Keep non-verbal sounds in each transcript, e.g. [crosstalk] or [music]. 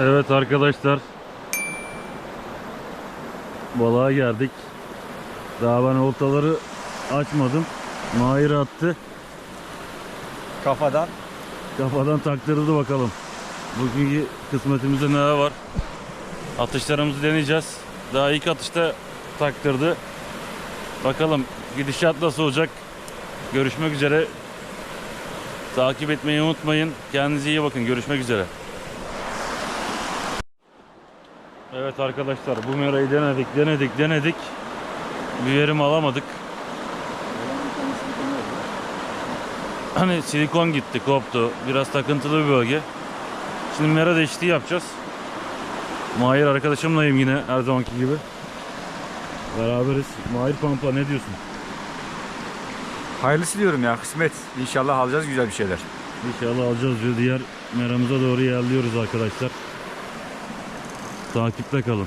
Evet arkadaşlar. Balığa geldik. Daha ben oltaları açmadım. Mahir attı. Kafadan. Kafadan taktırdı bakalım. Bugünkü kısmetimizde neler var? Atışlarımızı deneyeceğiz. Daha ilk atışta taktırdı. Bakalım gidişat nasıl olacak? Görüşmek üzere. Takip etmeyi unutmayın. Kendinize iyi bakın. Görüşmek üzere. Evet arkadaşlar bu merayı denedik, denedik, denedik. Bir verim alamadık. Hani silikon gitti, koptu. Biraz takıntılı bir bölge. Şimdi mera değişikliği yapacağız. Mahir arkadaşımlayım yine her zamanki gibi. Beraberiz. Mahir Pampa ne diyorsun? Hayırlısı diyorum ya kısmet. İnşallah alacağız güzel bir şeyler. İnşallah alacağız diyor. Diğer meramıza doğru ilerliyoruz arkadaşlar. Takipte kalın.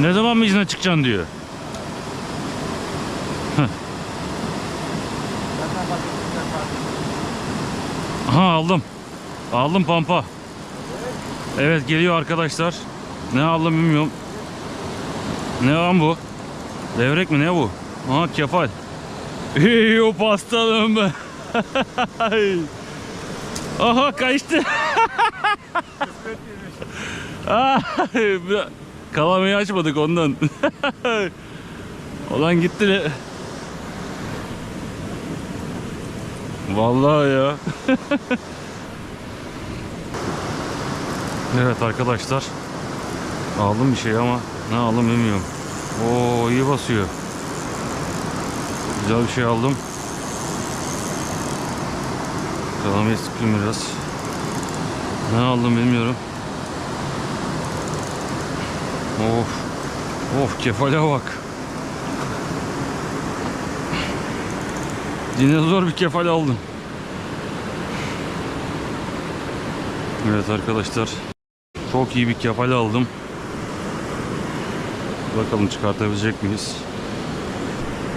Ne zaman mı izne çıkacaksın diyor. Ha aldım. Aldım pampa. Evet geliyor arkadaşlar. Ne aldım bilmiyorum. Ne lan bu? Levrek mi ne bu? Aha kefal. İyi o pastalım be. [laughs] Aha kaçtı. [laughs] Kalamayı açmadık ondan. [laughs] Olan gitti. Vallahi ya. evet arkadaşlar. Aldım bir şey ama ne aldım bilmiyorum. Oo iyi basıyor. Güzel bir şey aldım. Kalamayı sıkayım biraz. Ne aldım bilmiyorum. Of. Of kefale bak. Dinozor bir kefal aldım. Evet arkadaşlar. Çok iyi bir kefal aldım. Bakalım çıkartabilecek miyiz?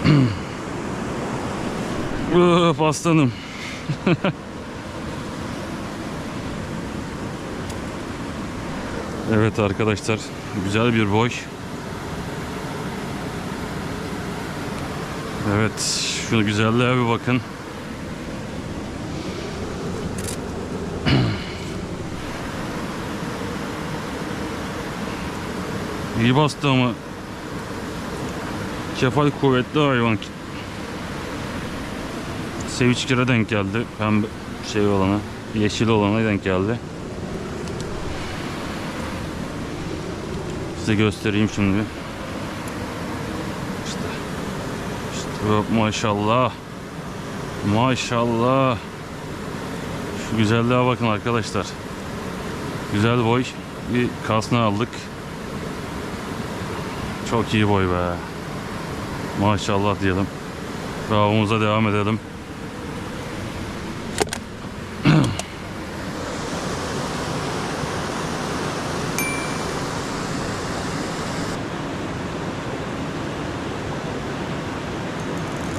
[clears throat] Öf aslanım. [laughs] evet arkadaşlar. Güzel bir boy. Evet. Şu güzelliğe bir bakın. İyi ama kefal kuvvetli hayvan. Seviçkire denk geldi. Pembe şey olana, yeşil olana denk geldi. Size göstereyim şimdi. İşte. İşte maşallah. Maşallah. Şu güzelliğe bakın arkadaşlar. Güzel boy. Bir kasna aldık. Çok iyi boy be. Maşallah diyelim. Avımıza devam edelim. [clears throat]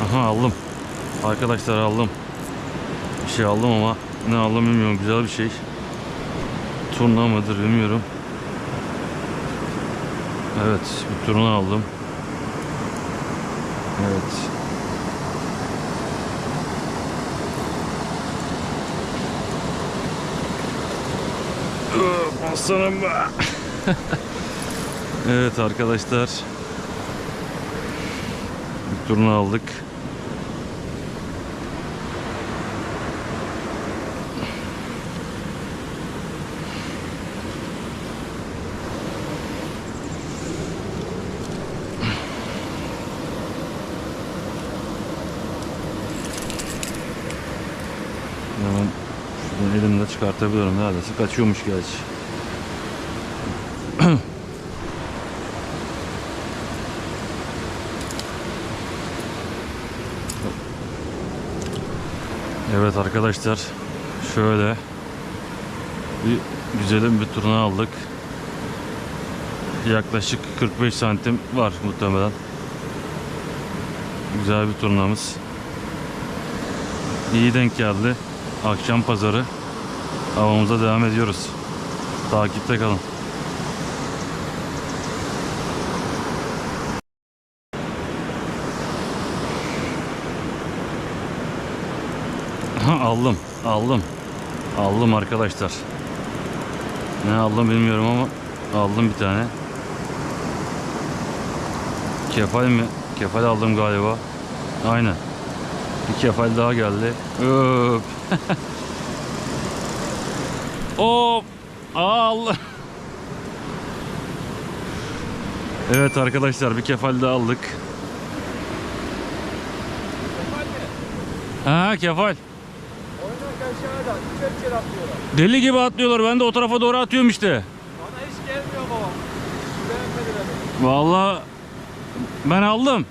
Aha aldım. Arkadaşlar aldım. Bir şey aldım ama ne aldım bilmiyorum. Güzel bir şey. Turna mıdır bilmiyorum. Evet, bir turna aldım. Evet. Aslanım be. evet arkadaşlar. Bir turna aldık. Hemen şuradan elimle çıkartabiliyorum. Neredeyse kaçıyormuş gerçi. Evet arkadaşlar şöyle bir güzelim bir turna aldık. Yaklaşık 45 santim var muhtemelen. Güzel bir turnamız. İyi denk geldi. Akşam pazarı. Havamıza devam ediyoruz. Takipte kalın. Aldım. Aldım. Aldım arkadaşlar. Ne aldım bilmiyorum ama aldım bir tane. Kefal mi? Kefal aldım galiba. Aynen. Bir kefal daha geldi. Öp. [laughs] Hop. Allah. Evet arkadaşlar bir kefal daha aldık. Ha kefal. Deli gibi atlıyorlar. Ben de o tarafa doğru atıyorum işte. Bana hiç gelmiyor baba. Vallahi ben aldım.